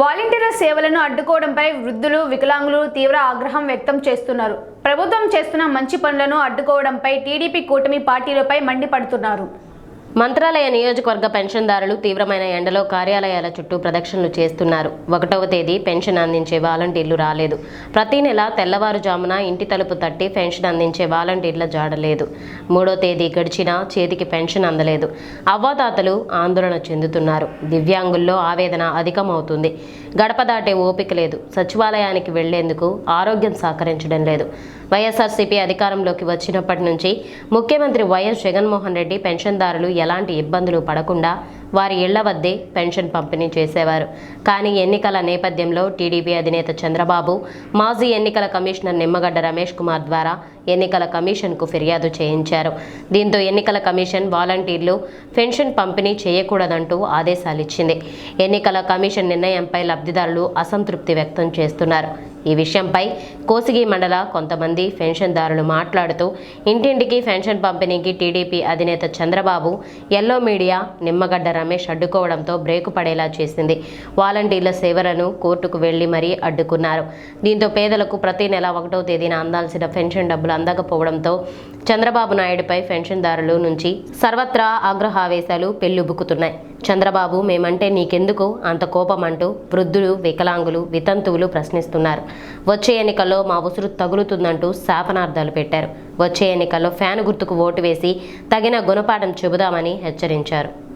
వాలంటీర్ల సేవలను అడ్డుకోవడంపై వృద్ధులు వికలాంగులు తీవ్ర ఆగ్రహం వ్యక్తం చేస్తున్నారు. ప్రభుత్వం చేస్తున్న మంచి పనులను అడ్డుకోవడంపై టీడీపీ కూటమి పార్టీలపై మండిపడుతున్నారు. మంత్రాలయ నియోజకవర్గ పెన్షన్దారులు తీవ్రమైన ఎండలో కార్యాలయాల చుట్టూ ప్రదక్షిణలు చేస్తున్నారు. ఒకటవ తేదీ పెన్షన్ అందించే వాలంటీర్లు రాలేదు. ప్రతి నెల తెల్లవారుజామున ఇంటి తలుపు తట్టి పెన్షన్ అందించే వాలంటీర్ల జాడలేదు మూడో తేదీ గడిచినా చేతికి పెన్షన్ అందలేదు. అవ్వాతాతలు ఆందోళన చెందుతున్నారు. దివ్యాంగుల్లో ఆవేదన అధికమవుతుంది. గడప దాటే ఓపిక లేదు. సచివాలయానికి వెళ్ళేందుకు ఆరోగ్యం సహకరించడం లేదు. వైఎస్ఆర్సీపీ అధికారంలోకి వచ్చినప్పటి నుంచి ముఖ్యమంత్రి వైఎస్ జగన్మోహన్ రెడ్డి పెన్షన్దారులు ఎలాంటి ఇబ్బందులు పడకుండా వారి ఇళ్ళ వద్దే పెన్షన్ పంపిణీ చేసేవారు. కానీ ఎన్నికల నేపథ్యంలో టీడీపీ అధినేత చంద్రబాబు మాజీ ఎన్నికల కమిషనర్ నిమ్మగడ్డ రమేష్ కుమార్ ద్వారా ఎన్నికల కమిషన్కు ఫిర్యాదు చేయించారు. దీంతో ఎన్నికల కమిషన్ వాలంటీర్లు పెన్షన్ పంపిణీ చేయకూడదంటూ ఆదేశాలు ఇచ్చింది ఎన్నికల కమిషన్ నిర్ణయంపై లబ్ధిదారులు అసంతృప్తి వ్యక్తం చేస్తున్నారు. ఈ విషయంపై కోసిగి మండల కొంతమంది పెన్షన్దారులు మాట్లాడుతూ ఇంటింటికి పెన్షన్ పంపిణీకి టీడీపీ అధినేత చంద్రబాబు ఎల్లో మీడియా నిమ్మగడ్డ రమేష్ అడ్డుకోవడంతో బ్రేకు పడేలా చేసింది. వాలంటీర్ల సేవలను కోర్టుకు వెళ్ళి మరీ అడ్డుకున్నారు. దీంతో పేదలకు ప్రతి నెల ఒకటో తేదీన అందాల్సిన పెన్షన్ డబ్బులు అందకపోవడంతో చంద్రబాబు నాయుడుపై పెన్షన్దారులు నుంచి సర్వత్రా ఆగ్రహావేశాలు పెళ్ళుబుకుతున్నాయి చంద్రబాబు మేమంటే నీకెందుకు? అంత కోపం అంటూ వృద్ధులు వికలాంగులు వితంతువులు ప్రశ్నిస్తున్నారు. వచ్చే ఎన్నికల్లో మా ఉసురు తగులుతుందంటూ శాపనార్థాలు పెట్టారు. వచ్చే ఎన్నికల్లో ఫ్యాన్ గుర్తుకు ఓటు వేసి తగిన గుణపాఠం చెబుదామని హెచ్చరించారు.